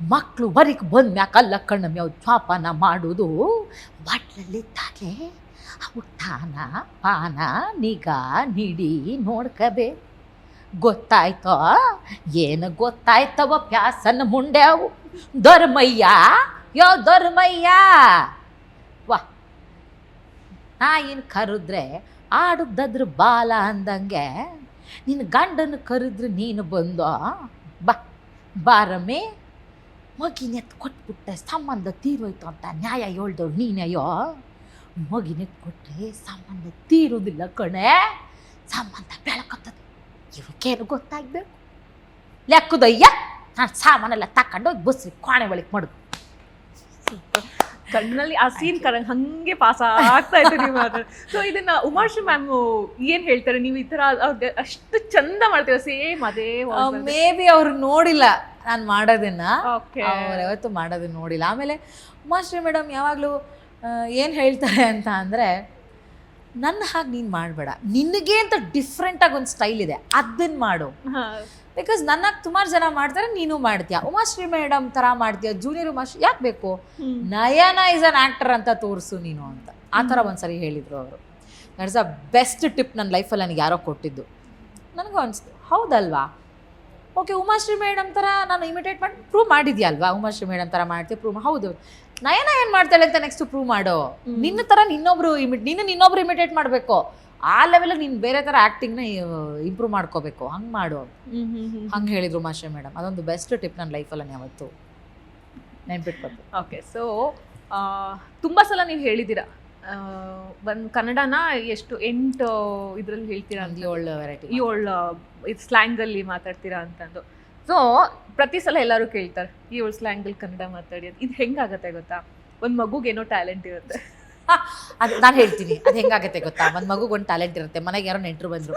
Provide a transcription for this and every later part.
ಮಕ್ಕಳು ಬರೀಕ್ ಬಂದ ಮ್ಯಾಕ ಅಲ್ಲ ಕಣ್ಣು ಮೇವ್ ಜ್ವಾಪಾನ ಮಾಡುವುದು ಬಾಟ್ಲಲ್ಲಿದ್ದಾಗೆ ತಾನ ಪಾನ ನಿಗಾ, ನಿಡಿ ನೋಡ್ಕಬೇ ಗೊತ್ತಾಯ್ತೋ? ಏನು ಗೊತ್ತಾಯ್ತವ ಪ್ಯಾಸನ್ ಮುಂಡ್ಯಾವು ದೊರ್ಮಯ್ಯ ಯೋ ದೊರ್ಮಯ್ಯ ವಾ. ನಾ ಏನು ಕರೆದ್ರೆ ಆಡುದದ್ರ ಬಾಲ ಅಂದಂಗೆ ನಿನ್ನ ಗಂಡನ ಕರೆದ್ರೆ ನೀನು ಬಂದೋ? ಬಾ, ಬಾರಮ್ಮೆ. ಮಗಿನೆತ್ ಕೊಟ್ಬಿಟ್ಟೆ ಸಂಬಂಧ ತೀರೋಯ್ತು ಅಂತ ನ್ಯಾಯ ಹೇಳ್ದವ್ರು ನೀನಯ್ಯೋ. ಮಗಿನೆತ್ ಕೊಟ್ಟರೆ ಸಂಬಂಧ ತೀರೋದಿಲ್ಲ ಕಣೆ. ಸಂಬಂಧ ಬೆಳಕತ್ತದೆ. ಇವಕ್ಕೇನು ಗೊತ್ತಾಗ್ಬೇಕು? ಲೆಕ್ಕದಯ್ಯ ನಾನು ಸಾಮಾನೆಲ್ಲ ತಕೊಂಡು ಹೋಗಿ ಬಸ್ರಿ ಕೋಣೆ ಒಳಗೆ ಮಾಡಿದ್ರು ಕಣ್ಣಲ್ಲಿ ಆ ಸೀನ್ ಕರ ಹಂಗೆ ಪಾಸ್ ಆಗ್ತಾ ಇತ್ತು ನೀವು ಸೊ ಇದನ್ನ ಉಮಾಶ್ರೀ ಮ್ಯಾಮ್ ಏನ್ ಹೇಳ್ತಾರೆ? ನೀವು ಈ ತರ ಅಷ್ಟು ಚಂದ ಮಾಡ್ತೀರಾ? ಸೇಮ್ ಅದೇ ಮೇ ಬಿ ಅವ್ರು ನೋಡಿಲ್ಲ. ನಾನು ಮಾಡೋದನ್ನ. ಓಕೆ ಅವ್ರು ಯಾವತ್ತೂ ಮಾಡೋದನ್ನ ನೋಡಿಲ್ಲ. ಆಮೇಲೆ ಉಮಾಶ್ರೀ ಮೇಡಮ್ ಯಾವಾಗಲೂ ಏನು ಹೇಳ್ತಾರೆ ಅಂತ ಅಂದರೆ ನನ್ನ ಹಾಗೆ ನೀನು ಮಾಡಬೇಡ. ನಿನಗೆ ಅಂತ ಡಿಫ್ರೆಂಟಾಗಿ ಒಂದು ಸ್ಟೈಲ್ ಇದೆ. ಅದನ್ನು ಮಾಡು. ಬಿಕಾಸ್ ನನ್ನಾಗ ಸುಮಾರು ಜನ ಮಾಡ್ತಾರೆ ನೀನು ಮಾಡ್ತೀಯ. ಉಮಾಶ್ರೀ ಮೇಡಮ್ ಥರ ಮಾಡ್ತೀಯ. ಜೂನಿಯರ್ ಉಮಾಶ್ರೀ ಯಾಕೆ ಬೇಕು? ನಯನ ಇಸ್ ಅನ್ ಆ್ಯಕ್ಟರ್ ಅಂತ ತೋರಿಸು ನೀನು ಅಂತ. ಆ ಥರ ಒಂದ್ಸರಿ ಹೇಳಿದರು ಅವರು. ದಟ್ಸ್ ಅ ಬೆಸ್ಟ್ ಟಿಪ್ ನನ್ನ ಲೈಫಲ್ಲಿ ನನಗೆ ಯಾರೋ ಕೊಟ್ಟಿದ್ದು. ನನಗೂ ಅನಿಸ್ತು ಹೌದಲ್ವಾ? ಓಕೆ ಉಮಾಶ್ರೀ ಮೇಡಮ್ ಥರ ನಾನು ಇಮಿಟೇಟ್ ಮಾಡಿ ಪ್ರೂವ್ ಮಾಡಿದ್ಯಾ ಅಲ್ವಾ? ಉಮಾಶ್ರೀ ಮೇಡಮ್ ಥರ ಮಾಡ್ತೀವಿ ಪ್ರೂವ್ ಹೌದು. ನಯನ ಏನು ಮಾಡ್ತಾಳೆ ಅಂತ ನೆಕ್ಸ್ಟ್ ಪ್ರೂವ್ ಮಾಡೋ? ನಿನ್ನ ಥರ ನಿನ್ನೊಬ್ರು ಇಮಿಟ್ ನಿನ್ನ ಇನ್ನೊಬ್ರು ಇಮಿಟೇಟ್ ಮಾಡಬೇಕು. ಆ ಲೆವೆಲ್ ನೀನು ಬೇರೆ ಥರ ಆ್ಯಕ್ಟಿಂಗ್ನ ಇಂಪ್ರೂವ್ ಮಾಡ್ಕೋಬೇಕು. ಹಂಗೆ ಮಾಡು ಹಂಗೆ ಹೇಳಿದ್ರು ಉಮಾಶ್ರೀ ಮೇಡಮ್. ಅದೊಂದು ಬೆಸ್ಟ್ ಟಿಪ್ ನನ್ನ ಲೈಫಲ್ಲಿ ಯಾವತ್ತು ನೆನ್ಪಿಟ್ಕೊಂಡು ಓಕೆ ಸೊ ತುಂಬ ಸಲ ನೀವು ಹೇಳಿದ್ದೀರಾ? ಒಂದು ಕನ್ನಡನ ಎಷ್ಟು ಎಂಟು ಇದರಲ್ಲಿ ಹೇಳ್ತೀರಾ ಅಂತ. ಒಂದು ಏಳು ವೆರೈಟಿ ಏಳು ಇದು ಸ್ಲ್ಯಾಂಗಲ್ಲಿ ಮಾತಾಡ್ತೀರಾ ಅಂತಂದು. ಸೊ ಪ್ರತಿ ಸಲ ಎಲ್ಲರೂ ಕೇಳ್ತಾರೆ ಈ ಏಳು ಸ್ಲ್ಯಾಂಗಲ್ಲಿ ಕನ್ನಡ ಮಾತಾಡಿ ಅದು ಇದು ಹೆಂಗಾಗತ್ತೆ ಗೊತ್ತಾ? ಒಂದು ಮಗುಗೆ ಏನೋ ಟ್ಯಾಲೆಂಟ್ ಇರುತ್ತೆ. ಅದು ನಾನು ಹೇಳ್ತೀನಿ ಅದು ಹೆಂಗಾಗತ್ತೆ ಗೊತ್ತಾ? ಒಂದು ಮಗುಗೆ ಒಂದು ಟ್ಯಾಲೆಂಟ್ ಇರುತ್ತೆ. ಮನೆಗೆ ಯಾರೋ ನೆಂಟರು ಬಂದರು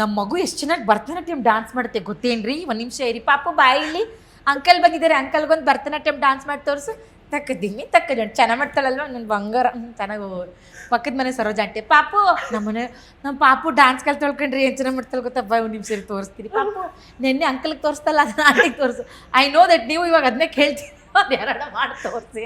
ನಮ್ಮ ಮಗು ಎಷ್ಟು ಚೆನ್ನಾಗಿ ಭರತನಾಟ್ಯಂ ಡ್ಯಾನ್ಸ್ ಮಾಡುತ್ತೆ ಗೊತ್ತೇನ್ರಿ? ಒಂದು ನಿಮಿಷ ಇರಿ ಪಾಪ ಬಾಯಿಲಿ ಅಂಕಲ್ ಬಂದಿದ್ದಾರೆ ಅಂಕಲ್ಗೊಂದು ಭರತನಾಟ್ಯಂ ಡ್ಯಾನ್ಸ್ ಮಾಡಿ ತೋರಿಸು. ತಕ್ಕ ದಿಮ್ಮಿ ತಕ್ಕ ಜಂಟ್ ಚೆನ್ನಾಗಿ ಮಾಡ್ತಾಳಲ್ವ ನನ್ನ ಬಂಗಾರ ಚೆನ್ನಾಗಿ ಪಕ್ಕದ ಮನೆ ಸರೋಜ ಆಂಟಿ, ಪಾಪು ನಮ್ಮನೆ ನಮ್ಮ ಪಾಪು ಡಾನ್ಸ್ ಕಲ್ ತೊಳ್ಕೊಂಡ್ರಿ, ಏನು ಚೆನ್ನಾಗಿ ಮಾಡ್ತಾಳೆ ಗೊತ್ತಾ ಬಾ ಒಂದು ನಿಮಿಷ ಇರಿ ತೋರಿಸ್ತೀನಿ ಪಾಪು, ನಿನ್ನೆ ಅಂಕಲ್ಗೆ ತೋರಿಸ್ತಲ್ಲ ಅದನ್ನ ಆಂಟಿಗೆ ತೋರಿಸು ಐ ನೋ ದಟ್ ನೀವು ಇವಾಗ ಅದನ್ನೇ ಕೇಳ್ತೀನಿ ಒಂದು ಮಾಡಿ ತೋರಿಸಿ.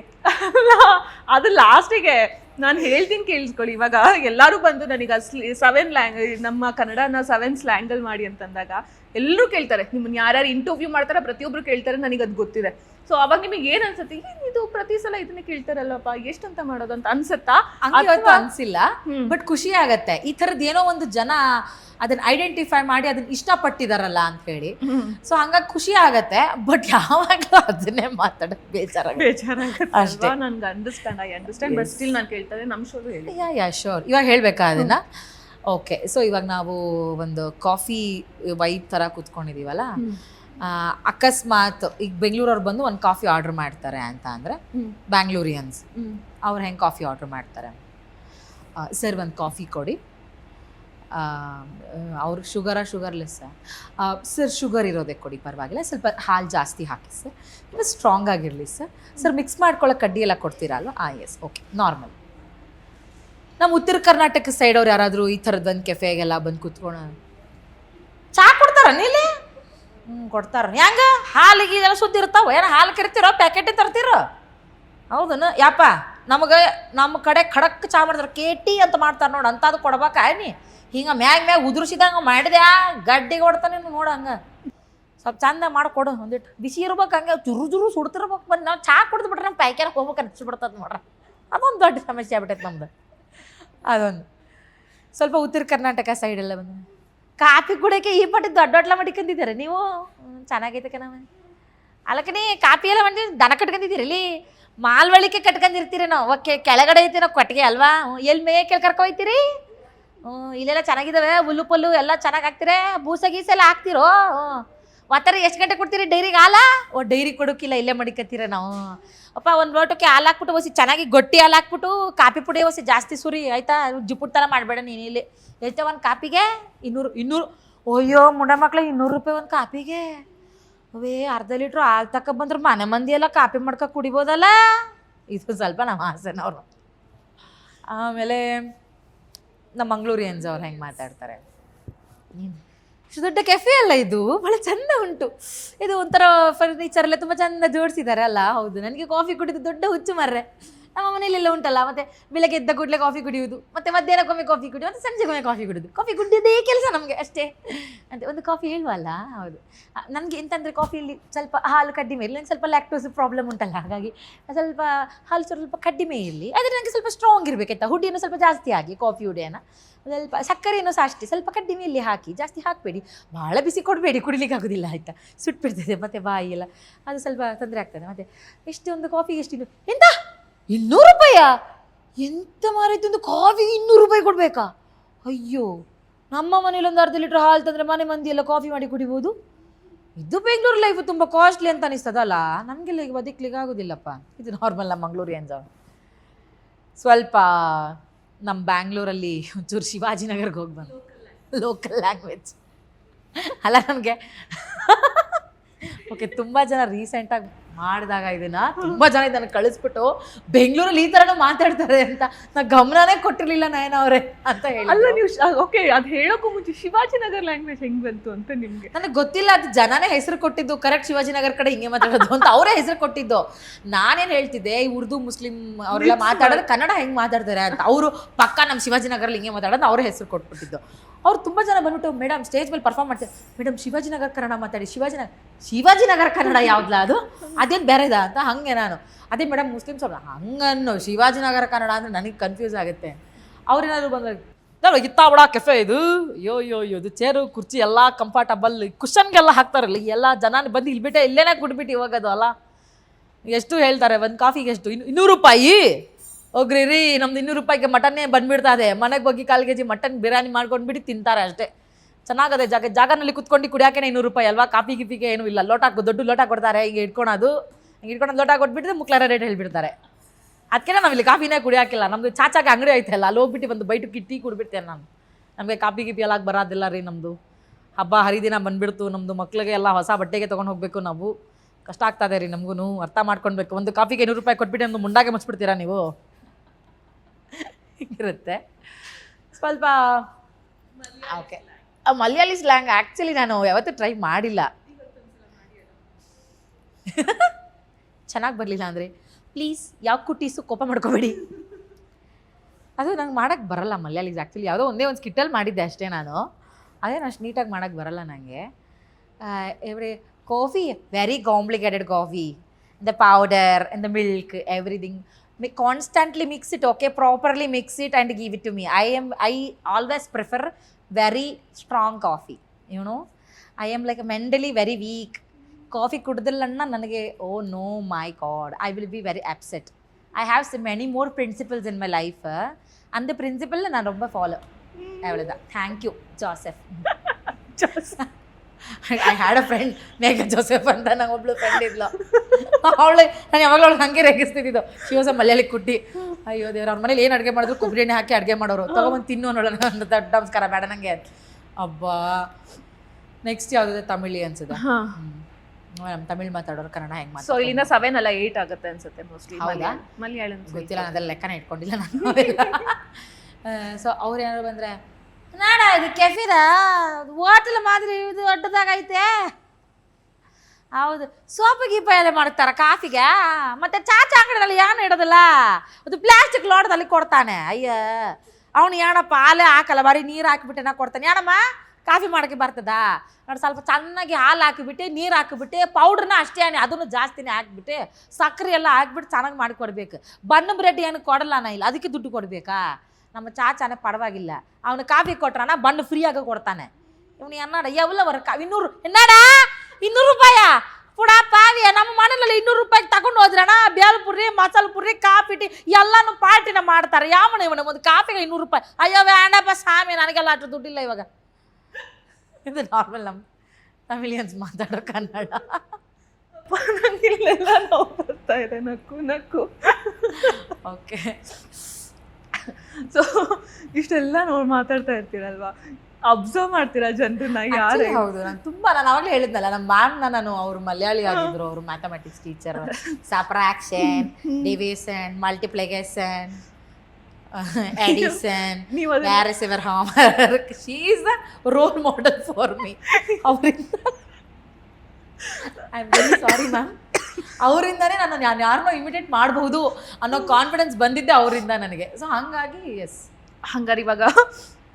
ಅದು ಲಾಸ್ಟಿಗೆ ನಾನು ಹೇಳ್ತೀನಿ ಕೇಳಿಸ್ಕೊಳ್ಳಿ, ಇವಾಗ ಎಲ್ಲರೂ ಬಂದು ನನಗೆ ಸೆವೆನ್ ಲ್ಯಾಂಗ್, ನಮ್ಮ ಕನ್ನಡನ ಸೆವೆನ್ ಸ್ಲ್ಯಾಂಗಲ್ ಮಾಡಿ ಅಂತಂದಾಗ ಎಲ್ಲರೂ ಕೇಳ್ತಾರೆ. ನಿಮ್ಮನ್ನ ಯಾರ್ಯಾರು ಇಂಟರ್ವ್ಯೂ ಮಾಡ್ತಾರೆ ಪ್ರತಿಯೊಬ್ರು ಕೇಳ್ತಾರೆ ನನಗೆ ಅದು ಗೊತ್ತಿದೆ. ಸೊ ಅವಾಗ ನಿಮಗೆ ಏನ್ ಅನ್ಸುತ್ತೆ? ಇದು ಪ್ರತಿ ಸಲ ಇದನ್ನ ಕೇಳ್ತಾರಲ್ಲಪ್ಪ ಎಷ್ಟಂತ ಮಾಡೋದು ಅಂತ ಅನ್ಸುತ್ತಾ? ಅಂತ ಇವತ್ತು ಅನ್ಸಿಲ್ಲ ಬಟ್ ಖುಷಿ ಆಗತ್ತೆ. ಈ ಥರದ್ದು ಏನೋ ಒಂದು ಜನ ಅದನ್ನ ಐಡೆಂಟಿಫೈ ಮಾಡಿ ಅದನ್ನ ಇಷ್ಟಪಟ್ಟಿದಾರಲ್ಲ ಅಂತ ಹೇಳಿ. ಸೊ ಹಂಗಾಗಿ ಖುಷಿ ಆಗತ್ತೆ ಬಟ್ ಯಾವಾಗಲೂ ಅದನ್ನೇ ಮಾತಾಡೋದು ಬೇಜಾರ ಬೇಜಾರಾಗುತ್ತೆ ಅಷ್ಟೇ. ನನ್ಗೆ understand I understand but still ನಾನು ಕೇಳ್ತಾರೆ ನಮ್ಮ ಶೋರು ಹೇಳಿ. ಯಾ ಯಾ ಶೋರ್ ಇವಾಗ ಹೇಳ್ಬೇಕಾ ಅದನ್ನ? ಓಕೆ ಸೊ ಇವಾಗ ನಾವು ಒಂದು ಕಾಫಿ ವೈಬ್ ಥರ ಕುತ್ಕೊಂಡಿದ್ದೀವಲ್ಲ ಆ, ಅಕಸ್ಮಾತ್ ಈಗ ಬೆಂಗಳೂರವ್ರು ಬಂದು ಒಂದು ಕಾಫಿ ಆರ್ಡರ್ ಮಾಡ್ತಾರೆ ಅಂತ ಅಂದರೆ ಬ್ಯಾಂಗ್ಳೂರಿಯನ್ಸ್ ಅವ್ರು ಹೆಂಗೆ ಕಾಫಿ ಆರ್ಡ್ರ್ ಮಾಡ್ತಾರೆ? ಸರ್ ಒಂದು ಕಾಫಿ ಕೊಡಿ. ಅವ್ರು sugar sugarless sir sir sugar ಇರೋದೇ ಕೊಡಿ ಪರವಾಗಿಲ್ಲ. ಸ್ವಲ್ಪ ಹಾಲು ಜಾಸ್ತಿ ಹಾಕಿ ಸರ್ ತುಂಬ ಸ್ಟ್ರಾಂಗ್ ಆಗಿರಲಿ ಸರ್ ಸರ್ ಮಿಕ್ಸ್ ಮಾಡ್ಕೊಳ್ಳೋ ಕಡ್ಡಿ ಎಲ್ಲ ಕೊಡ್ತೀರಾ ಅಲ್ವಾ ಹಾಂ ಎಸ್ ಓಕೆ ನಾರ್ಮಲ್ ನಮ್ಮ ಉತ್ತರ ಕರ್ನಾಟಕ ಸೈಡ್ ಅವ್ರು ಯಾರಾದರೂ ಈ ಥರದ್ದು ಒಂದು ಕೆಫೆಗೆಲ್ಲ ಬಂದು ಕೂತ್ಕೊಳ ಚಾ ಕೊಡ್ತಾರ ನೀಲಿ ಹ್ಞೂ ಕೊಡ್ತಾರ. ಹೆಂಗ? ಹಾಲಿಗೆ ಇದೆಲ್ಲ ಸುದ್ದಿ ಇರ್ತಾವ. ಏನೋ ಹಾಲು ಕರಿತಿರೋ ಪ್ಯಾಕೆಟೇ ತರ್ತೀರ? ಹೌದನ? ಯಾಪ, ನಮಗೆ ನಮ್ಮ ಕಡೆ ಖಡಕ್ ಚಾ ಮಾಡಿದ್ರೆ ಕೇಟಿ ಅಂತ ಮಾಡ್ತಾರೆ ನೋಡಿ ಅಂಥದ್ದು ಕೊಡ್ಬೇಕ ನೀ ಹಿಂಗೆ ಮ್ಯಾಗ ಮ್ಯಾಗ ಉದುರ್ಸಿದಂಗೆ ಮಾಡಿದ್ಯಾ? ಗಡ್ಡಿಗೆ ಹೊಡ್ತಾನೆ ನೋಡು ಹಂಗೆ. ಸ್ವಲ್ಪ ಚಂದ ಮಾಡಿಕೊಡು ಒಂದಿಟ್ಟು ಬಿಸಿ ಇರ್ಬೇಕು ಹಂಗೆ, ಚುರು ಚುರು ಸುಡ್ತಿರ್ಬೇಕು ಬಂದು ನಾವು ಚಾ ಕುಡ್ದು ಬಿಟ್ರೆ ನಮ್ಮ ಪ್ಯಾಕೆಟ್ ಹೋಗ್ಬೇಕು ಅನಿಸ್ಬಿಡ್ತದೆ ನೋಡ್ರಿ. ಅದೊಂದು ದೊಡ್ಡ ಸಮಸ್ಯೆ ಆಗ್ಬಿಟ್ಟೈತೆ ನಮ್ದು. ಅದೊಂದು. ಸ್ವಲ್ಪ ಉತ್ತರ ಕರ್ನಾಟಕ ಸೈಡ್ ಎಲ್ಲ ಬಂದು. ಕಾಫಿ ಕುಡಿಯೋಕೆ ಈ ಪಟ್ಟಿ ದೊಡ್ಡ ದೊಡ್ಡ ಮಾಡಿಕೊಂಡಿದ್ದೀರ ನೀವು? ಚೆನ್ನಾಗೈತೆ ಕಣವ ಅಲ್ಲಕನಿ ಕಾಫಿ ಎಲ್ಲ ಮಾಡಿ ದನ ಕಟ್ಕೊಂಡಿದ್ದೀರಲಿ ಮಾಲ್ವಳಿಕೆ ಕಟ್ಕೊಂಡಿರ್ತೀರಿ ನಾವು. ಓಕೆ, ಕೆಳಗಡೆ ಐತಿ ನಾವು ಕೊಟ್ಟಿಗೆ ಅಲ್ವಾ? ಎಲ್ಲಿ ಮೇ ಕೆಳ ಕರ್ಕೊಯ್ತೀರಿ ಹ್ಞೂ ಇಲ್ಲೆಲ್ಲ ಚೆನ್ನಾಗಿದ್ದಾವೆ ಹುಲ್ಲು ಪಲ್ಲು ಎಲ್ಲ ಚೆನ್ನಾಗಿ ಹಾಕ್ತೀರಾ? ಬೂಸ ಗೀಸೆಲ್ಲ ಹಾಕ್ತಿರೋ? ಹ್ಞೂ ಒತ್ತರ ಎಷ್ಟು ಗಂಟೆ ಕೊಡ್ತೀರಿ ಡೈರಿಗೆ ಹಾಲ? ಓ ಡೈರಿ ಕೊಡೋಕ್ಕಿಲ್ಲ ಇಲ್ಲೇ ಮಡಿಕತ್ತೀರ ನಾವು. ಅಪ್ಪ, ಒಂದು ಲೋಟಕ್ಕೆ ಹಾಲು ಹಾಕ್ಬಿಟ್ಟು ಒಸಿ, ಚೆನ್ನಾಗಿ ಗಟ್ಟಿ ಹಾಲು ಹಾಕ್ಬಿಟ್ಟು ಕಾಫಿ ಪುಡಿ ಒಸಿ, ಜಾಸ್ತಿ ಸುರಿ, ಆಯ್ತಾ? ಜುಪುಟ್ ಥರ ಮಾಡಬೇಡ ನೀನು ಇಲ್ಲಿ. ಎಷ್ಟು ಒಂದು ಕಾಪಿಗೆ ಇನ್ನೂರು ಇನ್ನೂರು. ಅಯ್ಯೋ ಮುಂಡ ಮಕ್ಳು ಇನ್ನೂರು ರೂಪಾಯಿ ಒಂದು ಕಾಪಿಗೆ. ಅವೇ, ಅರ್ಧ ಲೀಟ್ರ್ ಹಾಲು ತಗೊಬಂದ್ರೆ ಮನೆ ಮಂದಿ ಎಲ್ಲ ಕಾಪಿ ಮಾಡ್ಕೊ ಕುಡಿಬೋದಲ್ಲ? ಇದು ಸ್ವಲ್ಪ ನಮ್ಮ ಹಾಸನವರು. ಆಮೇಲೆ ನಮ್ಮ ಮಂಗಳೂರಿಯನ್ಸ್ ಅವ್ರು ಹೆಂಗೆ ಮಾತಾಡ್ತಾರೆ? ನೀನು. ಇಷ್ಟು ದೊಡ್ಡ ಕೆಫೆ ಅಲ್ಲ ಇದು? ಬಹಳ ಚಂದ ಉಂಟು. ಇದು ಒಂಥರ ಫರ್ನಿಚರ್ ಎಲ್ಲ ತುಂಬ ಚಂದ ಜೋಡಿಸಿದ್ದಾರೆ ಅಲ್ಲ? ಹೌದು, ನನಗೆ ಕಾಫಿ ಕುಡಿದು ದೊಡ್ಡ ಹುಚ್ಚು ಮರ್ರೆ ನಮ್ಮ ಮನೇಲೆಲ್ಲ ಉಂಟಲ್ಲ, ಮತ್ತೆ ಬೆಳಗ್ಗೆ ಎದ್ದ ಕೂಡಲೇ ಕಾಫಿ ಕುಡಿಯುವುದು, ಮತ್ತೆ ಮಧ್ಯಾಹ್ನಕ್ಕೊಮ್ಮೆ ಕಾಫಿ ಕುಡಿಯುವ ಮತ್ತೆ ಸಂಜೆಗೊಮ್ಮೆ ಕಾಫಿ ಕುಡಿಯೋದು ಕಾಫಿ ಕುಡಿಯೋದೇ ಕೆಲಸ ನಮಗೆ ಅಷ್ಟೇ. ಅಂತ ಒಂದು ಕಾಫಿ ಹೇಳುವಲ್ಲ ಹೌದು. ನನಗೆ ಎಂತಂದರೆ ಕಾಫಿಯಲ್ಲಿ ಸ್ವಲ್ಪ ಹಾಲು ಕಡಿಮೆ ಇರಲಿ ನನಗೆ ಸ್ವಲ್ಪ ಲ್ಯಾಕ್ಟೋಸ್ ಪ್ರಾಬ್ಲಮ್ ಉಂಟಲ್ಲ, ಹಾಗಾಗಿ ಸ್ವಲ್ಪ ಹಾಲು ಸ್ವಲ್ಪ ಕಡಿಮೆ ಇರಲಿ, ಆದರೆ ನನಗೆ ಸ್ವಲ್ಪ ಸ್ಟ್ರಾಂಗ್ ಇರಬೇಕಾಯ್ತ ಹುಡಿಯನ್ನು ಸ್ವಲ್ಪ ಜಾಸ್ತಿ ಆಗಿ ಕಾಫಿ ಹುಡಿಯನ್ನು ಸ್ವಲ್ಪ ಸಕ್ಕರೆಯನ್ನು ಸಹ ಅಷ್ಟೇ ಸ್ವಲ್ಪ ಕಡಿಮೆ ಇಲ್ಲಿ ಹಾಕಿ, ಜಾಸ್ತಿ ಹಾಕಬೇಡಿ. ಭಾಳ ಬಿಸಿ ಕೊಡಬೇಡಿ, ಕುಡಿಲಿಕ್ಕೆ ಆಗೋದಿಲ್ಲ, ಆಯಿತಾ? ಸುಟ್ಬಿಡ್ತದೆ ಮತ್ತು ಬಾಯಿ ಎಲ್ಲ ಅದು ಸ್ವಲ್ಪ ತೊಂದರೆ ಆಗ್ತದೆ. ಮತ್ತು ಒಂದು ಕಾಫಿಗೆ ಎಷ್ಟು ಇದು ಎಂತ? ಇನ್ನೂರು ರೂಪಾಯ? ಎಂತ ಮಾರೈತೆ ಒಂದು ಕಾಫಿಗೆ ಇನ್ನೂರು ರೂಪಾಯಿ ಕೊಡಬೇಕಾ? ಅಯ್ಯೋ, ನಮ್ಮ ಮನೇಲಿ ಒಂದು ಅರ್ಧ ಲೀಟ್ರ್ ಹಾಲು ತಂದರೆ ಮನೆ ಮಂದಿ ಎಲ್ಲ ಕಾಫಿ ಮಾಡಿ ಕುಡಿಬೋದು? ಇದು ಬೆಂಗಳೂರು ಲೈಫ್ ತುಂಬ ಕಾಸ್ಟ್ಲಿ ಅಂತ ಅನಿಸ್ತದಲ್ಲ? ನಮಗೆಲ್ಲ ಈಗ ಬದುಕಲಿಕ್ಕೆ ಆಗೋದಿಲ್ಲಪ್ಪ. ಇದು ನಾರ್ಮಲ್ ನಮ್ಮ ಮಂಗಳೂರು ಎಂಜಾಯ್ ಸ್ವಲ್ಪ ನಮ್ಮ ಬ್ಯಾಂಗ್ಳೂರಲ್ಲಿ ಒಂಚೂರು ಶಿವಾಜಿನಗರ್ಗೆ ಹೋಗಿ ಬಂದು ಲೋಕಲ್ ಲ್ಯಾಂಗ್ವೇಜ್ ಅಲ್ಲ ನಮಗೆ? ಓಕೆ ತುಂಬ ಜನ ರೀಸೆಂಟಾಗಿ ಮಾಡಿದಾಗ ಇದನ್ನ ತುಂಬಾ ಜನ ಇದನ್ನ ಕಳಿಸ್ಬಿಟ್ಟು ಬೆಂಗಳೂರಲ್ಲಿ ಈ ತರನು ಮಾತಾಡ್ತಾರೆ ಅಂತ ನಾ ಗಮನನೇ ಕೊಟ್ಟಿರ್ಲಿಲ್ಲ ನಯನ ಅವರೇ ಅಂತ ಹೇಳಿ ಅಲ್ಲ ನೀವು ಓಕೆ ಅದು ಹೇಳೋಕ್ಕೂ ಮುಂಚೆ ಶಿವಾಜಿನಗರ್ ಲ್ಯಾಂಗ್ವೇಜ್ ಹೆಂಗ್ ಬಂತು ಅಂತ ನಿಮ್ಗೆ? ನನಗೆ ಗೊತ್ತಿಲ್ಲ ಅದು ಜನನೇ ಹೆಸರು ಕೊಟ್ಟಿದ್ದು ಕರೆಕ್ಟ್ ಶಿವಾಜಿನಗರ ಕಡೆ ಹಿಂಗೆ ಮಾತಾಡೋದು ಅಂತ ಅವರೇ ಹೆಸರು ಕೊಟ್ಟಿದ್ದು. ನಾನೇನು ಹೇಳ್ತಿದ್ದೆ ಈ ಉರ್ದು ಮುಸ್ಲಿಂ ಅವರೆಲ್ಲ ಮಾತಾಡೋದು ಕನ್ನಡ ಹೆಂಗೆ ಮಾತಾಡ್ತಾರೆ ಅಂತ. ಅವರು ಪಕ್ಕ ನಮ್ಮ ಶಿವಾಜಿನಗರಲ್ಲಿ ಹಿಂಗೆ ಮಾತಾಡೋದು ಅವರೇ ಹೆಸರು ಕೊಟ್ಬಿಟ್ಟಿದ್ದು. ಅವ್ರು ತುಂಬ ಜನ ಬಂದ್ಬಿಟ್ಟು ಮೇಡಮ್ ಸ್ಟೇಜ್ ಮೇಲೆ ಪರ್ಫಾರ್ಮ್ ಮಾಡ್ತಾರೆ? ಮೇಡಮ್ ಶಿವಾಜಿನಗರ ಕನ್ನಡ ಮಾತಾಡಿ ಶಿವಾಜಿನಗರ ಶಿವಾಜಿನಗರ ಕನ್ನಡ ಯಾವ್ದಲ್ಲ ಅದು? ಅದೇನು ಬೇರೆದಾ ಅಂತ ಹಾಗೆ ನಾನು. ಅದೇ ಮೇಡಮ್ ಮುಸ್ಲಿಮ್ಸ್ ಅವ್ರು, ಹಂಗನ್ನು ಶಿವಾಜಿನಗರ ಕನ್ನಡ ಅಂದರೆ ನನಗೆ ಕನ್ಫ್ಯೂಸ್ ಆಗುತ್ತೆ. ಅವ್ರೇನಾದ್ರು ಬಂದ್ರೆ ನಾನು ಇತ್ತಾ ಬಿಡ ಕೆಫೆ ಇದು? ಅಯ್ಯೋ ಅಯ್ಯೋ ಅಯ್ಯೋ, ಇದು ಚೇರು, ಕುರ್ಚಿ ಎಲ್ಲ ಕಂಫರ್ಟಬಲ್ ಕುಷನ್ಗೆಲ್ಲ ಹಾಕ್ತಾರಲ್ಲ ಎಲ್ಲ ಜನ ಬಂದು ಇಲ್ಲಿ ಬಿಟ್ಟೆ, ಇಲ್ಲೇನೆ ಕುಡ್ಬಿಟ್ಟು ಇವಾಗದು ಅಲ್ಲ. ಎಷ್ಟು ಹೇಳ್ತಾರೆ, ಒಂದು ಕಾಫಿಗೆ ಎಷ್ಟು? ಇನ್ನು ಇನ್ನೂರು ರೂಪಾಯಿ? ಹೋಗ್ರಿ ರೀ, ನಮ್ದು ಇನ್ನೂರು ರೂಪಾಯಿಗೆ ಮಟನ್ನೇ ಬಂದ್ಬಿಡ್ತಾ ಇದೆ. ಮನೆಗೆ ಹೋಗಿ ಕಾಲು ಕೆ ಜಿ ಮಟನ್ ಬಿರಿಯಾನಿ ಮಾಡ್ಕೊಂಡ್ಬಿಟ್ಟು ತಿಂತಾರೆ ಅಷ್ಟೇ. ಚೆನ್ನಾಗದೆ ಜಾಗ ಜಾಗನಲ್ಲಿ ಕುತ್ಕೊಂಡು ಕುಡಿಯೋಕೆ ಇನ್ನೂರು ರೂಪಾಯಿ ಅಲ್ವಾ? ಕಾಫಿ ಗಿಫಿಗೆ ಏನೂ ಇಲ್ಲ. ಲೋಟ ದೊಡ್ಡ ಲೋಟ ಕೊಡ್ತಾರೆ. ಹಿಂಗೆ ಇಟ್ಕೊಳೋದು ಹಿಂಗೆ ಇಟ್ಕೊಂಡು ಲೋಟ ಕೊಟ್ಬಿಟ್ಟಿದ್ರೆ ಮುಕ್ಲಾರ ರೇಟ್ ಹೇಳ್ಬಿಡ್ತಾರೆ. ಅದಕ್ಕೆ ನಾವು ಇಲ್ಲಿ ಕಾಫಿನೇ ಕುಡಿಯೋಕಿಲ್ಲ. ನಮ್ಮದು ಚಾಚಾಗೆ ಅಂಗಡಿ ಅಲ್ಲ ಅಲ್ಲಿ ಹೋಗ್ಬಿಟ್ಟು ಬಂದು ಬೈಟು ಕಿಟ್ಟಿ ಕುಡ್ಬಿಡ್ತೇನೆ ನಾನು. ನಮಗೆ ಕಾಫಿ ಗಿಫಿ ಎಲ್ಲ ಬರೋದಿಲ್ಲ ರೀ ನಮ್ಮದು ಹಬ್ಬ ಹರಿದಿನ ಬಂದುಬಿಡ್ತು. ನಮ್ಮದು ಮಕ್ಳಿಗೆ ಎಲ್ಲ ಹೊಸ ಬಟ್ಟೆಗೆ ತೊಗೊಂಡು ಹೋಗಬೇಕು ನಾವು. ಕಷ್ಟ ಆಗ್ತದೆ ರೀ ನಮಗೂ ಅರ್ಥ ಮಾಡ್ಕೊಳ್ಬೇಕು. ಒಂದು ಕಾಫಿಗೆ ನೂರು ರೂಪಾಯಿ ಕೊಟ್ಬಿಟ್ಟು ಒಂದು ಮುಂಡಾಗೆ ಮುಚ್ಚಿಬಿಡ್ತೀರಾ ನೀವು? ಹಿಂಗಿರುತ್ತೆ. ಸ್ವಲ್ಪ ಓಕೆ ಮಲಯಾಳಿ ಸ್ಲ್ಯಾಂಗ್ ಆ್ಯಕ್ಚುಲಿ ನಾನು ಯಾವತ್ತೂ ಟ್ರೈ ಮಾಡಿಲ್ಲ. ಚೆನ್ನಾಗಿ ಬರಲಿಲ್ಲ ಅಂದರೆ ಪ್ಲೀಸ್ ಯಾವ ಕುಟೀಸು ಕೋಪ ಮಾಡ್ಕೋಬೇಡಿ. ಅದು ನಂಗೆ ಮಾಡೋಕ್ಕೆ ಬರಲ್ಲ ಮಲಯಾಳೀಸ್ ಆ್ಯಕ್ಚುಲಿ ಯಾವುದೋ ಒಂದೇ ಒಂದು ಸ್ಕಿಟ್ಟಲ್ಲಿ ಮಾಡಿದ್ದೆ ಅಷ್ಟೇ ನಾನು. ಅದೇನು ಅಷ್ಟು ನೀಟಾಗಿ ಮಾಡೋಕ್ಕೆ ಬರಲ್ಲ ನನಗೆ every coffee very complicated coffee the powder and the milk everything me constantly mix it okay properly mix it and give it to me I am I always prefer very strong coffee you know I am like mentally very weak coffee ಕುಡ್ದಿಲ್ಲಣ್ಣ ನನಗೆ oh no my god I will be very upset I have many more principles in my life அந்த பிரின்சிபலில் நான் ரொம்ப follow அவ்வளோதான் thank you Joseph I had a friend Megha Joseph ಅಂತ ನಂಗೆ ಒಬ್ಳು friend ಇದ್ಲು. ಅವಳು ನಾನು ಯಾವಾಗಲೂ ಅವಳು ಹಂಗೆ ರೇಗಿಸ್ತಿದ್ದು ಶಿವಸ ಮಲಯಾಳಿ ಕುಟ್ಟಿ ಅಯ್ಯೋ ದೇವ್ರ ಅವ್ರ ಮನೇಲಿ ಏನು ಅಡುಗೆ ಮಾಡಿದ್ರು? ಕೊಬ್ಬರಿ ಎಣ್ಣೆ ಹಾಕಿ ಅಡುಗೆ ಮಾಡೋರು. ತಗೊಂಬಂದು ತಿನ್ನು ನೋಡೋಣ ಒಂದು ದೊಡ್ಡ ನಮಸ್ಕಾರ ಬೇಡ ನಂಗೆ ಅಬ್ಬಾ. ನೆಕ್ಸ್ಟ್ ಯಾವುದಿದೆ? ತಮಿಳಿ ಅನ್ಸುತ್ತೆ. ನಮ್ಮ ತಮಿಳ್ ಮಾತಾಡೋರು ಕನ್ನಡ ಹೆಂಗೆ ಸೊ ಮಾತಾಡೋದು ಇಲ್ಲಿಂದ ಸೆವೆನ್ ಅಲ್ಲ ಏಯ್ಟ್ ಆಗುತ್ತೆ ಅನ್ಸುತ್ತೆ ಮೋಸ್ಟ್ಲಿ? ಮಲಯಾಳಂ ಗೊತ್ತಿಲ್ಲ ಅದೆಲ್ಲ ಲೆಕ್ಕನ ಇಟ್ಕೊಂಡಿಲ್ಲ ನಾನು. ಸೊ ಅವ್ರು ಏನಾದ್ರು ಬಂದರೆ? ನಾಡ ಇದು ಕೆಫಿದ ಹೋಟೆಲ್ ಮಾದರಿ ಇದು ದೊಡ್ಡದಾಗೈತೆ ಹೌದು ಸೋಪು ಗೀಪ ಎಲ್ಲ ಮಾಡ್ತಾರ ಕಾಫಿಗೆ ಮತ್ತೆ ಚಾಚಾ ಅಂಗಡಿಯಲ್ಲಿ ಏನು ಇಡೋದಿಲ್ಲ ಅದು ಪ್ಲಾಸ್ಟಿಕ್ ಲೋಟದಲ್ಲಿ ಕೊಡ್ತಾನೆ ಅಯ್ಯ ಅವನು ಏನಪ್ಪ ಹಾಲೇ ಹಾಕಲ್ಲ ಬರೀ ನೀರು ಹಾಕಿಬಿಟ್ಟು ನಾ ಕೊಡ್ತಾನೆ ಏನಮ್ಮ ಕಾಫಿ ಮಾಡೋಕ್ಕೆ ಬರ್ತದಾ ನೋಡಿ ಸ್ವಲ್ಪ ಚೆನ್ನಾಗಿ ಹಾಲು ಹಾಕಿಬಿಟ್ಟು ನೀರು ಹಾಕಿಬಿಟ್ಟು ಪೌಡ್ರನ್ನ ಅಷ್ಟೇ ಆನೆ ಅದನ್ನು ಜಾಸ್ತಿನೇ ಹಾಕ್ಬಿಟ್ಟು ಸಕ್ಕರೆ ಎಲ್ಲ ಹಾಕ್ಬಿಟ್ಟು ಚೆನ್ನಾಗಿ ಮಾಡಿಕೊಡ್ಬೇಕು ಬಣ್ಣ ಬ್ರೆಡ್ ಏನು ಕೊಡಲ್ಲ ನಾ ಇಲ್ಲ ಅದಕ್ಕೆ ದುಡ್ಡು ಕೊಡಬೇಕಾ ನಮ್ಮ ಚಾಚಾನೆ ಪರವಾಗಿಲ್ಲ ಅವನು ಕಾಫಿ ಕೊಟ್ರಾನ ಬಣ್ಣ ಫ್ರೀಯಾಗಿ ಕೊಡ್ತಾನೆ ಇವನು ಎನ್ನಾಡ ಎವಲ್ಲ ವರ ಕಾ ಇನ್ನೂರು ಎನ್ನಾಡ ಇನ್ನೂರು ರೂಪಾಯ ಪುಡ ಪಾವಿಯ ನಮ್ಮ ಮನೇಲಿ ಇನ್ನೂರು ರೂಪಾಯಿಗೆ ತಗೊಂಡು ಹೋದ್ರಣ ಬೇಲ್ಪುರಿ ಮಸಾಲ ಪುರಿ ಕಾಫಿ ಟೀ ಎಲ್ಲಾನು ಪಾರ್ಟಿನ ಮಾಡ್ತಾರೆ ಯಾವನ ಇವನ ಒಂದು ಕಾಫಿಗೆ ಇನ್ನೂರು ರೂಪಾಯಿ ಅಯ್ಯೋ ಬೇಡಪ್ಪ ಸ್ವಾಮಿ ನನಗೆಲ್ಲ ಅಷ್ಟು ದುಡ್ಡಿಲ್ಲ ಇವಾಗ ಇದು ನಾರ್ಮಲ್ ನಮ್ಮ ತಮಿಳಿಯನ್ಸ್ ಮಾತಾಡೋ ಕನ್ನಡ ಇಲ್ಲೆಲ್ಲ ನೋವು ಬರ್ತಾ ಇದೆ ನಕ್ಕು ನಕ್ಕು ಓಕೆ ಸೊ ಇಷ್ಟೆಲ್ಲ ನಾವು ಮಾತಾಡ್ತಾ ಇರ್ತೀರಲ್ವಾ? ಅಬ್ಸರ್ವ್ ಮಾಡ್ತೀರಾ ಜನರನ್ನ? ಯಾರು ಹೌದು ನಾನು ತುಂಬಾ ನಾನು ಅವಾಗಲೇ ಹೇಳಿದ್ನಲ್ಲ ನಮ್ಮ ಮ್ಯಾಮ್ನ ನಾನು ಅವ್ರು ಮಲಯಾಳಿ ಆಗಿದ್ರು ಅವರು mathematics teacher subtraction division multiplication addition ನೀವು ಅದನ್ನ- ವ್ಯಾರಸ್ ಎವರ್ ಹಾಮರ್ she is the role model for me ಅವರಿಂದ. I am very sorry ma'am ಅವರಿಂದನೇ ನಾನು ನಾನು ಯಾರನ್ನೋ ಇಮಿಟೇಟ್ ಮಾಡಬಹುದು ಅನ್ನೋ ಕಾನ್ಫಿಡೆನ್ಸ್ ಬಂದಿದ್ದೆ ಅವರಿಂದ ನನಗೆ. ಸೊ ಹಾಗಾಗಿ ಎಸ್ ಹಂಗಾರೆ ಇವಾಗ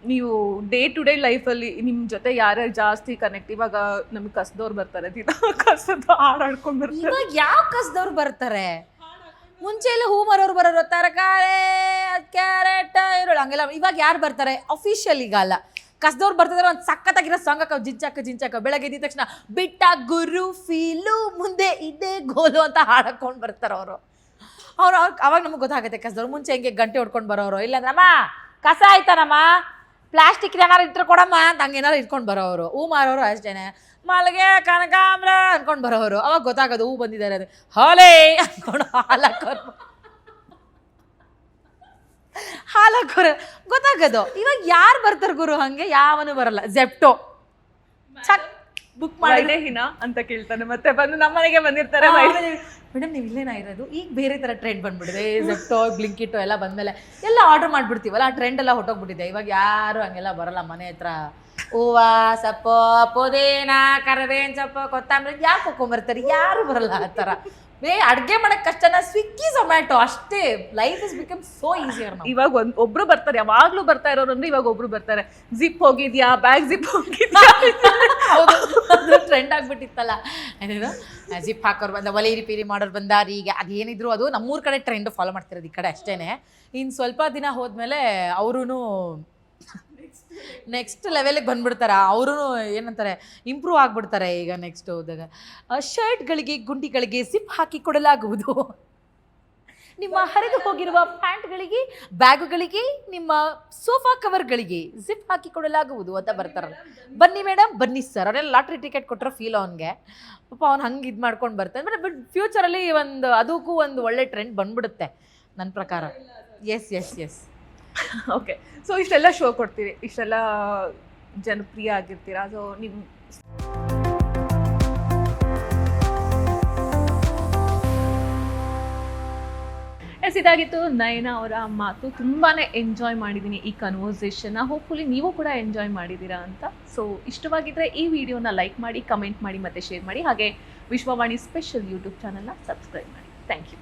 ನೀವು ಡೇ ಟು ಡೇ ಲೈಫಲ್ಲಿ ನಿಮ್ಮ ಜೊತೆ ಯಾರ್ಯಾರು ಜಾಸ್ತಿ ಕನೆಕ್ಟ್ ಇವಾಗ ನಮ್ಗೆ ಕಸ್ದವ್ರು ಬರ್ತಾರೆ ದಿನ ಕಸದ ಹಾಡಾಡ್ಕೊಂಡು ಬರ್ತಾರೆ ಇವಾಗ ಯಾವ ಕಸದವ್ರು ಬರ್ತಾರೆ? ಮುಂಚೆ ಎಲ್ಲ ಹೂ ಮರೋರು ಬರೋರು ತರಕಾರಿ ಕ್ಯಾರೆಟ್ ಇರೋಳು ಹಂಗೆಲ್ಲ ಇವಾಗ ಯಾರು ಬರ್ತಾರೆ? ಅಫಿಷಿಯಲ್ ಈಗ ಅಲ್ಲ. ಕಸ್ದವ್ರು ಬರ್ತಿದ್ರೆ ಒಂದು ಸಖತ್ತಾಗಿರೋ ಸಾಂಗ್ ಹಾಕೋ. ಜಿಂಚಾಕ ಜಿಂಚಾಕ. ಬೆಳಗ್ಗೆ ಎದ್ದ ತಕ್ಷಣ, ಬಿಟ್ಟ ಗುರು ಫೀಲು, ಮುಂದೆ ಇದೇ ಗೋಲು ಅಂತ ಹಾಡಕೊಂಡು ಬರ್ತಾರೆ ಅವರು. ಅವ್ರು ಅವಾಗ ನಮ್ಗೆ ಗೊತ್ತಾಗುತ್ತೆ ಕಸದವ್ರು ಮುಂಚೆ ಹೆಂಗೆ ಗಂಟೆ ಹೊಡ್ಕೊಂಡು ಬರೋರು. ಇಲ್ಲಂದ್ರಮ್ಮ, ಕಸ ಆಯ್ತಾನಮ್ಮ? ಪ್ಲಾಸ್ಟಿಕ್ ಏನಾರು ಇಟ್ಟರೆ ಕೊಡಮ್ಮ ಅಂತ ಹಂಗೆ ಏನಾರು ಇಟ್ಕೊಂಡು ಬರೋರು. ಹೂ ಮಾರೋರು ಅಷ್ಟೇ ಮಲಗೆ ಕನಕಾಂಬ್ರ ಅನ್ಕೊಂಡು ಬರೋರು. ಅವಾಗ ಗೊತ್ತಾಗೋದು ಹೂ ಬಂದಿದ್ದಾರೆ ಅದು ಹಾಲೇ ಅನ್ಕೊಂಡು ಹಾಲಾಕೋರು ಹಾಲಾಕೋರು ಗೊತ್ತಾಗೋದು. ಇವಾಗ ಯಾರು ಬರ್ತಾರೆ ಗುರು ಹಂಗೆ? ಯಾವನು ಬರಲ್ಲ. ಜೆಪ್ಟೋ ಚಕ್ ಬುಕ್ ಮಾಡಿದ್ರೆ ಹಿನ ಅಂತ ಕೇಳ್ತಾನೆ ಮತ್ತೆ ಬಂದು ನಮ್ಮನೆಗೆ ಬಂದಿರ್ತಾರೆ ಮೇಡಮ್ ನೀವು ಇಲ್ಲೇನ ಇರೋದು? ಈಗ ಬೇರೆ ಥರ ಟ್ರೆಂಡ್ ಬಂದ್ಬಿಡಿದೆ ಜೆಪ್ಟೋ ಬ್ಲಿಂಕಿಟೋ ಎಲ್ಲ ಬಂದಮೇಲೆ ಎಲ್ಲ ಆರ್ಡರ್ ಮಾಡ್ಬಿಡ್ತೀವಲ್ಲ ಆ ಟ್ರೆಂಡ್ ಎಲ್ಲ ಹೊಟ್ಟೋಗ್ಬಿಟ್ಟಿದೆ ಇವಾಗ ಯಾರು ಹಂಗೆಲ್ಲ ಬರಲ್ಲ ಮನೆ ಹತ್ರ. ಹೂವ ಸೊಪ್ಪು ಪುದೀನ ಕರಿಬೇವಿನ ಸೊಪ್ಪು ಕೊತ್ತಂಬರಿ ಯಾಕೆ ಹಾಕೊಂಬರ್ತಾರೆ ಯಾರು ಬರಲ್ಲ ಆ ಥರ ಬೇ ಅಡುಗೆ ಮಾಡಕ್ಕೆ ಕಷ್ಟನ ಸ್ವಿಗ್ಗಿ ಝೊಮ್ಯಾಟೊ ಅಷ್ಟೇ. Life is become so easier ಇವಾಗ ಒಂದ್ ಒಬ್ರು ಬರ್ತಾರೆ ಯಾವಾಗ್ಲೂ ಬರ್ತಾ ಇರೋರು ಅಂದ್ರೆ ಇವಾಗ ಒಬ್ರು ಬರ್ತಾರೆ. ಜಿಪ್ ಹೋಗಿದ್ಯಾ? ಬ್ಯಾಗ್ ಜಿಪ್ ಹೋಗಿದ್ಯಾ? ಹೌದು. ಅದು ಟ್ರೆಂಡ್ ಆಗ್ಬಿಟ್ಟಿತ್ತಲ್ಲ. ಏನೇನು ಜಿಪ್ ಹಾಕೋರು ಬಂದ ಒಲೆ ರಿಪೇರಿ ಮಾಡೋರು ಬಂದ ಈಗ ಅದೇನಿದ್ರು ಅದು ನಮ್ಮೂರ ಕಡೆ ಟ್ರೆಂಡ್ ಫಾಲೋ ಮಾಡ್ತಿರೋದು ಈ ಕಡೆ ಅಷ್ಟೇನೆ. ಇನ್ನು ಸ್ವಲ್ಪ ದಿನ ಹೋದ್ಮೇಲೆ ಅವರೂ ನೆಕ್ಸ್ಟ್ ಲೆವೆಲಿಗೆ ಬಂದ್ಬಿಡ್ತಾರೆ? ಅವರು ಏನಂತಾರೆ ಇಂಪ್ರೂವ್ ಆಗಿಬಿಡ್ತಾರೆ ಈಗ ನೆಕ್ಸ್ಟ್ ಹೋದಾಗ. ಶರ್ಟ್ಗಳಿಗೆ ಗುಂಡಿಗಳಿಗೆ ಸಿಪ್ ಹಾಕಿ ಕೊಡಲಾಗುವುದು. ನಿಮ್ಮ ಹರಿದು ಹೋಗಿರುವ ಪ್ಯಾಂಟ್ಗಳಿಗೆ ಬ್ಯಾಗುಗಳಿಗೆ ನಿಮ್ಮ ಸೋಫಾ ಕವರ್ಗಳಿಗೆ ಜಿಪ್ ಹಾಕಿ ಕೊಡಲಾಗುವುದು ಅಂತ ಬರ್ತಾರಲ್ಲ ಬನ್ನಿ ಮೇಡಮ್ ಬನ್ನಿ ಸರ್ ಅವರೆಲ್ಲ ಲಾಟ್ರಿ ಟಿಕೆಟ್ ಕೊಟ್ಟರೆ ಫೀಲ್ ಅವನಿಗೆ. ಪಾಪ ಅವ್ನು ಹಂಗೆ ಇದು ಮಾಡ್ಕೊಂಡು ಬರ್ತಾನೆ. ಬಟ್ ಬಟ್ ಫ್ಯೂಚರಲ್ಲಿ ಒಂದು, ಅದಕ್ಕೂ ಒಂದು ಒಳ್ಳೆ ಟ್ರೆಂಡ್ ಬಂದ್ಬಿಡುತ್ತೆ ನನ್ನ ಪ್ರಕಾರ. Yes yes yes okay so ಇಷ್ಟೆಲ್ಲ ಶೋ ಕೊಡ್ತೀರಿ. ಇಷ್ಟೆಲ್ಲ ಜನಪ್ರಿಯ ಆಗಿರ್ತೀರಾ? ಸೊ ನಿಮ್ ಎಸ್ ಇದಾಗಿತ್ತು ನಯನ ಅವರ ಮಾತು. ತುಂಬಾನೇ ಎಂಜಾಯ್ ಮಾಡಿದ್ದೀನಿ ಈ ಕನ್ವರ್ಸೇಷನ್ನ ಹೋಪ್ಫುಲಿ ನೀವು ಕೂಡ ಎಂಜಾಯ್ ಮಾಡಿದ್ದೀರಾ ಅಂತ. ಸೊ ಇಷ್ಟವಾಗಿದ್ರೆ ಈ ವಿಡಿಯೋನ ಲೈಕ್ ಮಾಡಿ ಕಮೆಂಟ್ ಮಾಡಿ, ಮತ್ತೆ ಶೇರ್ ಮಾಡಿ. ಹಾಗೆ ವಿಶ್ವವಾಣಿ ಸ್ಪೆಷಲ್ ಯೂಟ್ಯೂಬ್ ಚಾನಲ್ನ ಸಬ್ಸ್ಕ್ರೈಬ್ ಮಾಡಿ. Thank you